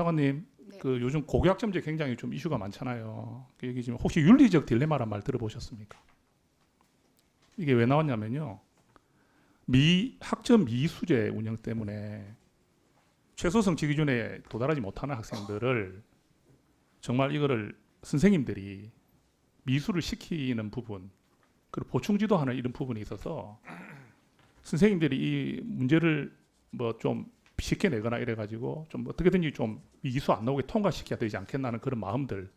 차관님, 네. 그 요즘 고교학점제 굉장히 좀 이슈가 많잖아요. 그 여기 지금 혹시 윤리적 딜레마란 말 들어보셨습니까? 이게 왜 나왔냐면요. 미 학점 미수제 운영 때문에 최소 성취 기준에 도달하지 못하는 학생들을 정말 이거를 선생님들이 미수를 시키는 부분 그리고 보충 지도하는 이런 부분이 있어서 선생님들이 이 문제를 뭐 좀 쉽게 내거나 이래 가지고 좀 어떻게든지 좀 미수 안 나오게 통과시켜야 되지 않겠나는 그런 마음들.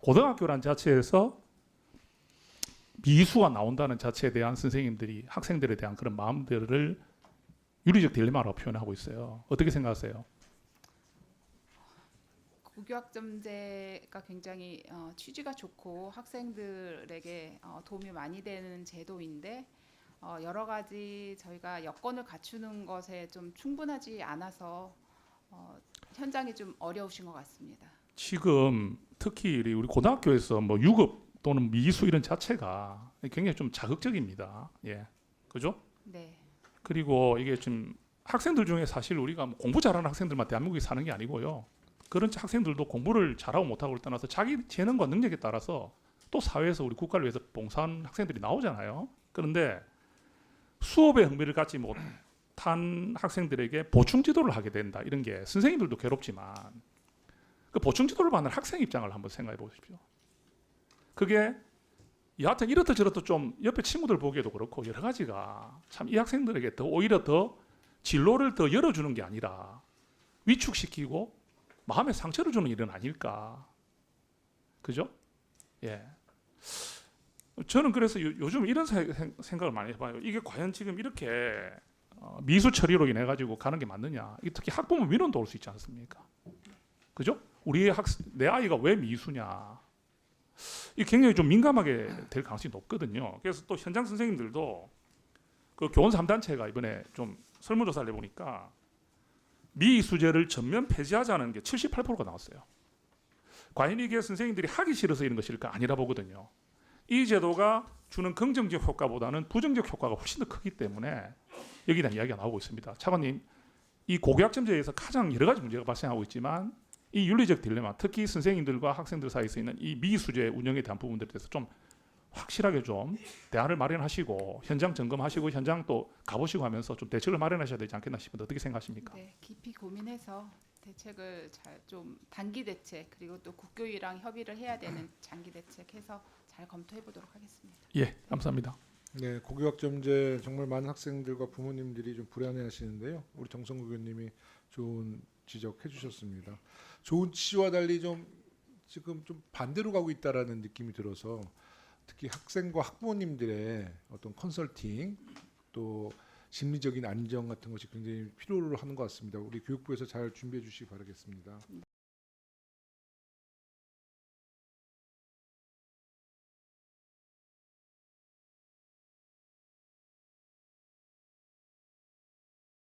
고등학교란 자체에서 미수가 나온다는 자체에 대한 선생님들이 학생들에 대한 그런 마음들을 윤리적 딜레마라고 표현하고 있어요. 어떻게 생각하세요? 고교학점제가 굉장히 어, 취지가 좋고 학생들에게 어, 도움이 많이 되는 제도인데 어, 여러 가지 저희가 여건을 갖추는 것에 좀 충분하지 않아서 어, 현장이 좀 어려우신 것 같습니다. 지금 특히 우리 고등학교에서 뭐 유급 또는 미수 이런 자체가 굉장히 좀 자극적입니다. 예, 그죠? 네, 그리고 이게 좀 학생들 중에 사실 우리가 뭐 공부 잘하는 학생들만 대한민국에 사는 게 아니고요. 그런 학생들도 공부를 잘하고 못하고를 떠나서 자기 재능과 능력에 따라서 또 사회에서 우리 국가를 위해서 봉사하는 학생들이 나오잖아요. 그런데 수업에 흥미를 갖지 못한 학생들에게 보충 지도를 하게 된다. 이런 게 선생님들도 괴롭지만 그 보충 지도를 받는 학생 입장을 한번 생각해 보십시오. 그게 여하튼 이렇다 저렇다 좀 옆에 친구들 보기에도 그렇고 여러 가지가 참 이 학생들에게 더 오히려 더 진로를 더 열어주는 게 아니라 위축시키고 마음에 상처를 주는 일은 아닐까. 그죠? 예. 저는 그래서 요, 요즘 이런 생각을 많이 해봐요. 이게 과연 지금 이렇게 어, 미수 처리로 인해 가지고 가는 게 맞느냐? 특히 학부모 민원도 올 수 있지 않습니까? 그죠? 우리의 학, 내 아이가 왜 미수냐? 이 굉장히 좀 민감하게 될 가능성이 높거든요. 그래서 또 현장 선생님들도 그 교원 3단체가 이번에 좀 설문조사를 해보니까 미수제를 전면 폐지하자는 게 78%가 나왔어요. 과연 이게 선생님들이 하기 싫어서 이런 것일까 아니라 보거든요. 이 제도가 주는 긍정적 효과보다는 부정적 효과가 훨씬 더 크기 때문에 여기에 대한 이야기가 나오고 있습니다. 차관님, 이 고교학점제에서 가장 여러 가지 문제가 발생하고 있지만 이 윤리적 딜레마, 특히 선생님들과 학생들 사이에서 있는 이 미수제 운영에 대한 부분들에 대해서 좀 확실하게 좀 대안을 마련하시고 현장 점검하시고 현장 또 가보시고 하면서 좀 대책을 마련하셔야 되지 않겠나 싶은데 어떻게 생각하십니까? 네, 깊이 고민해서 대책을 잘 좀 단기 대책 그리고 또 국교위랑 협의를 해야 되는 장기 대책 해서 잘 검토해 보도록 하겠습니다. 예, 감사합니다. 네, 고교학점제 정말 많은 학생들과 부모님들이 좀 불안해하시는데요. 우리 정성구 교수님이 좋은 지적해 주셨습니다. 좋은 취지와 달리 좀 지금 좀 반대로 가고 있다라는 느낌이 들어서 특히 학생과 학부모님들의 어떤 컨설팅 또 심리적인 안정 같은 것이 굉장히 필요로 하는 것 같습니다. 우리 교육부에서 잘 준비해 주시기 바라겠습니다.